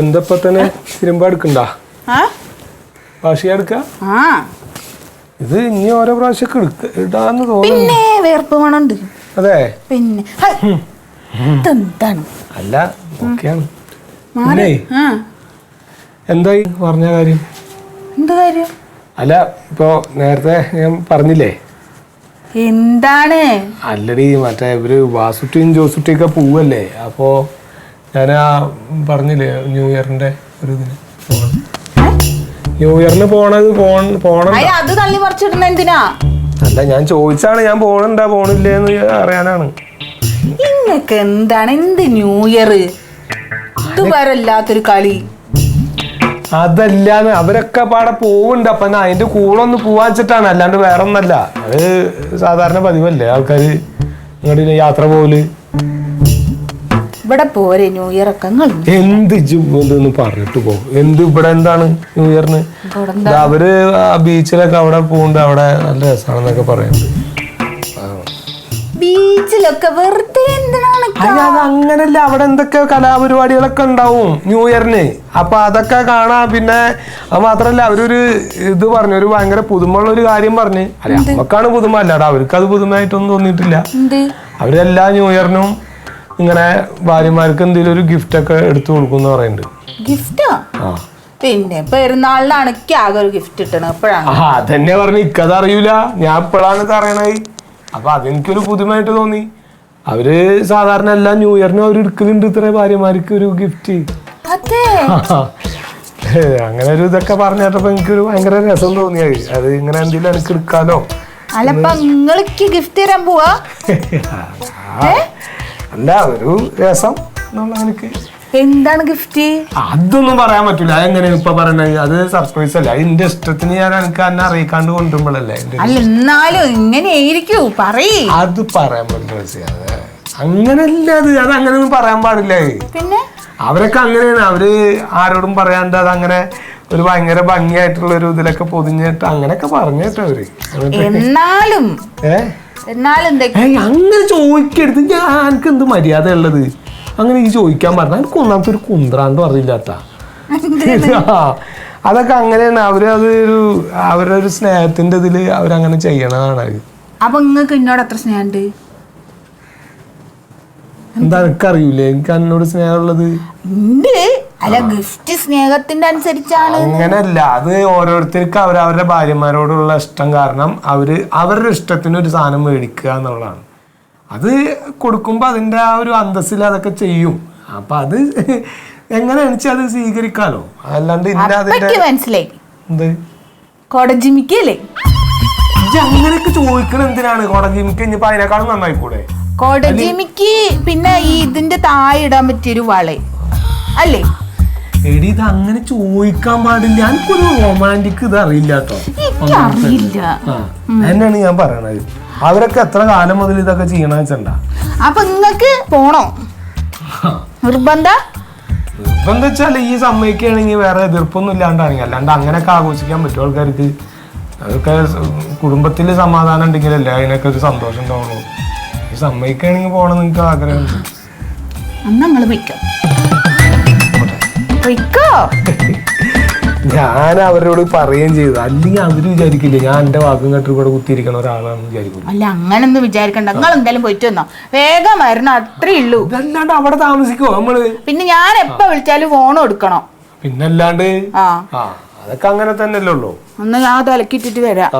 എന്തപ്പോ തന്നെ? തിരുമ്പ എടുക്കണ്ട വാശി എടുക്ക ഇത് ഇനി ഓരോ പ്രാവശ്യം ഇടാന്ന് തോന്നുന്നു. വേർപ്പ് മണുണ്ട് അതെ. പിന്നെ. അല്ല ഓക്കെയാണ് എന്തായി? പറഞ്ഞ കാര്യം? അല്ല ഇപ്പോ നേരത്തെ ഞാൻ പറഞ്ഞില്ലേ? എന്താണ്? അല്ലടി മറ്റേ ഇവർ വാസുട്ടിയും ജോസുട്ടിയും ഒക്കെ പോവല്ലേ? അപ്പോ ഞാൻ ആ പറഞ്ഞില്ലേ ന്യൂ ഇയറിന്റെ ഒരു ഇതിന് ന്യൂ ഇയറിന് പോണത് പോണ അയ്യ അത് തള്ളി എന്തിനാ? അല്ല ഞാൻ ചോദിച്ചാണ് ഞാൻ പോണണ്ടാ പോണില്ലേന്ന് അറിയാനാണ്. ഇങ്ങക്ക് എന്താണ്? എന്ത് ന്യൂ ഇയർ ഇതുവരെ ഇല്ലാത്തൊരു കളി. അതല്ലാന്ന് അവരൊക്കെ പാടെ പോവുണ്ട്. അപ്പൊ എന്നാ അതിന്റെ കൂടെ ഒന്ന് പോവാൻ വെച്ചിട്ടാണ്. അല്ലാണ്ട് വേറെ ഒന്നല്ല അത് സാധാരണ പതിവല്ലേ ആൾക്കാര് ഇങ്ങോട്ട് യാത്ര പോവൽ? ഇവിടെ പോരെ ന്യൂ ഇയർ ഒക്കെ എന്ത് ഇതൊന്ന് പറഞ്ഞിട്ട് പോകും എന്ത് ഇവിടെ എന്താണ് ന്യൂ ഇയറിന്? അവർ ആ ബീച്ചിലൊക്കെ അവിടെ പോകുന്നുണ്ട് അവിടെ നല്ല രസമാണെന്നൊക്കെ പറയുന്നുണ്ട്. ബീച്ചിലൊക്കെ വെറുതെ എന്തിനാണ് അത് അങ്ങനല്ല. അവിടെ എന്തൊക്കെ കലാപരിപാടികളൊക്കെ ഉണ്ടാവും ന്യൂ ഇയറിന്. അപ്പൊ അതൊക്കെ കാണാം. പിന്നെ അത് മാത്രല്ല അവരൊരു ഇത് പറഞ്ഞു. ഒരു ഭയങ്കര പുതുമയുള്ള ഒരു കാര്യം പറഞ്ഞ്. അല്ല നമുക്കാണ് പുതുമ. അല്ലാടാ അവർക്ക് അത് പുതുമയായിട്ടൊന്നും തോന്നിയിട്ടില്ല. എന്ത്? അവരെല്ലാ ന്യൂ ഇയറിനും ഇങ്ങനെ ഭാര്യമാർക്ക് എന്തെങ്കിലും ഒരു ഗിഫ്റ്റ് ഒക്കെ എടുത്തു കൊടുക്കും എന്ന് പറയുന്നുണ്ട്. ഗിഫ്റ്റാ ആ? പിന്നെ പെരുന്നാളിനാണ് ആകെ ഒരു ഗിഫ്റ്റ് എപ്പോഴാണ്? ആ അതന്നെ പറഞ്ഞു. ഇക്കത് അറിയൂല. ഞാൻ ഇപ്പോഴാണ് ഇത് അറിയണത്. അപ്പൊ അതെനിക്കൊരു പുതുമായിട്ട് തോന്നി. അവർ സാധാരണ എല്ലാ ന്യൂ ഇയറിനും അവർ എടുക്കലുണ്ട് ഇത്ര ഭാര്യമാർക്ക് ഒരു ഗിഫ്റ്റ് അങ്ങനെ ഒരു ഇതൊക്കെ പറഞ്ഞപ്പോ എനിക്കൊരു ഭയങ്കര രസം തോന്നിയായി അത് ഇങ്ങനെ എന്തെങ്കിലും എനിക്ക് എടുക്കാലോ? നിങ്ങൾക്ക് ഗിഫ്റ്റ് തരാൻ പോവാ? അല്ല ഒരു രസം. എന്നുള്ള എനിക്ക് എന്താണ് ഗിഫ്റ്റ്? അതൊന്നും പറയാൻ പറ്റൂല. അതെങ്ങനെ ഇപ്പൊ പറയണത് അത് സർപ്രൈസ് അല്ല? എന്റെ ഇഷ്ടത്തിന് ഞാൻ എനിക്ക് എന്നെ അറിയിക്കാണ്ട് കൊണ്ടുപോകുമ്പോഴല്ലേ അല്ല എന്നാലും ഇങ്ങനെ ആയിരിക്കൂ പറയ്. അത് പറയാൻ പറ്റില്ല അത് അങ്ങനല്ല അത്. അത് അങ്ങനെ ഒന്നും പറയാൻ പാടില്ല. പിന്നെ? അവരൊക്കെ അങ്ങനെയാണ്. അവർ ആരോടും പറയാണ്ട് അത് അങ്ങനെ ഒരു ഭയങ്കര ഭംഗിയായിട്ടുള്ള ഒരു ഇതിലൊക്കെ പൊതിഞ്ഞിട്ട് അങ്ങനെയൊക്കെ പറഞ്ഞിട്ട് അവർ. എന്നാലും ഏ? എന്നാലും ഏയ് അങ്ങനെ ചോദിക്കരുത്. ഞാൻ എനിക്ക് എന്ത് മര്യാദ ഉള്ളത്? അങ്ങനെ ഈ ചോദിക്കാൻ പറഞ്ഞ എനിക്ക് ഒന്നാമത്തെ ഒരു കുന്ത്രാണ്ട് പറഞ്ഞില്ലാത്ത അതൊക്കെ അങ്ങനെയാണ്. അവർ അത് ഒരു അവരുടെ ഒരു സ്നേഹത്തിന്റെ ഇതിൽ അവരങ്ങനെ ചെയ്യണതാണ് അപ്പൊ നിങ്ങൾക്ക് എന്നോട് എത്ര സ്നേഹമുണ്ട് എന്താ എനിക്കറിയൂലേ? എനിക്ക് എന്നോട് സ്നേഹമുള്ളത്. ഉണ്ട് അല്ല ഗിഫ്റ്റ് സ്നേഹത്തിന്റെ അനുസരിച്ചാണ്. അങ്ങനല്ല അത് ഓരോരുത്തർക്ക് അവരവരുടെ ഭാര്യമാരോടുള്ള ഇഷ്ടം കാരണം അവർ അവരുടെ ഇഷ്ടത്തിന് ഒരു സാധനം മേടിക്കുക എന്നുള്ളതാണ്. അത് കൊടുക്കുമ്പോൾ അതിന്റെ ആ ഒരു അന്തസ്സിൽ അതൊക്കെ ചെയ്യും. അപ്പൊ അത് എങ്ങനെയാണെന്ന് വെച്ചാൽ അത് സ്വീകരിക്കാലോ? അല്ലാണ്ട് ഇന്ന അതിന്റെ മനസ്സിലായി. എന്ത്? കൊടജിമിക്കല്ലേ ഇജ്ജ് അങ്ങനെയൊക്കെ ചോദിക്കണ എന്തിനാണ്? കോടതി എനിക്ക് ഇനിയിപ്പോ അതിനേക്കാളും നന്നായി കൂടെ കൊടജിമിക്ക് പിന്നെ ഈ ഇതിന്റെ താഴെ ഇടാൻ പറ്റിയൊരു വളെ. അല്ലേ? എടി ഇത് അങ്ങനെ ചോദിക്കാൻ പാടില്ല. എനിക്കൊരു റൊമാന്റിക് ഇത് അറിയില്ല കേട്ടോ. എനിക്കറിയില്ല. തന്നെയാണ് ഞാൻ പറയണത്. അവരൊക്കെ എത്ര കാലം മുതൽ ഇതൊക്കെ ചെയ്യണ വെച്ചണ്ട അപ്പൊ നിങ്ങക്ക് പോണോ. നിർബന്ധ? ഇപ്പം വെച്ചാൽ ഈ സമ്മതിക്കുകയാണെങ്കിൽ വേറെ എതിർപ്പൊന്നും ഇല്ലാണ്ടാണെങ്കിൽ അല്ലാണ്ട് അങ്ങനെയൊക്കെ ആഘോഷിക്കാൻ പറ്റും ആൾക്കാർക്ക്. അതൊക്കെ കുടുംബത്തിൽ സമാധാനം ഉണ്ടെങ്കിലല്ലേ അതിനൊക്കെ ഒരു സന്തോഷം ഉണ്ടാവുള്ളൂ. ഈ സമ്മതിക്കുകയാണെങ്കിൽ പോകണം നിങ്ങൾക്ക് ആഗ്രഹമുണ്ട്. അന്ന് നിങ്ങൾ വയ്ക്കാം പൊയ്ക്കോ? ഞാൻ അവരോട് പറയുകയും ചെയ്തു. അല്ലെങ്കിൽ അവർ വിചാരിക്കില്ല ഞാൻ എന്റെ വാക്കും കേട്ട് കൂടെ കുത്തിയിരിക്കണ ഒരാളാണെന്ന് വിചാരിക്കുന്നു. അല്ല അങ്ങനൊന്നും വിചാരിക്കണ്ട. നിങ്ങൾ എന്തായാലും പോയിട്ട് വന്നോ. വേഗം വരണം അത്രേ ഉള്ളൂ. ഇതല്ലാണ്ട് അവിടെ താമസിക്കുമോ നമ്മൾ? പിന്നെ ഞാൻ എപ്പോ വിളിച്ചാലും ഫോൺ എടുക്കണോ പിന്നല്ലാണ്ട്? ആ. അതൊക്കെ അങ്ങനെ തന്നെയല്ലേ ഉള്ളൂ. ഒന്ന് ഞാൻ തലക്കിട്ടിട്ട് വരാം.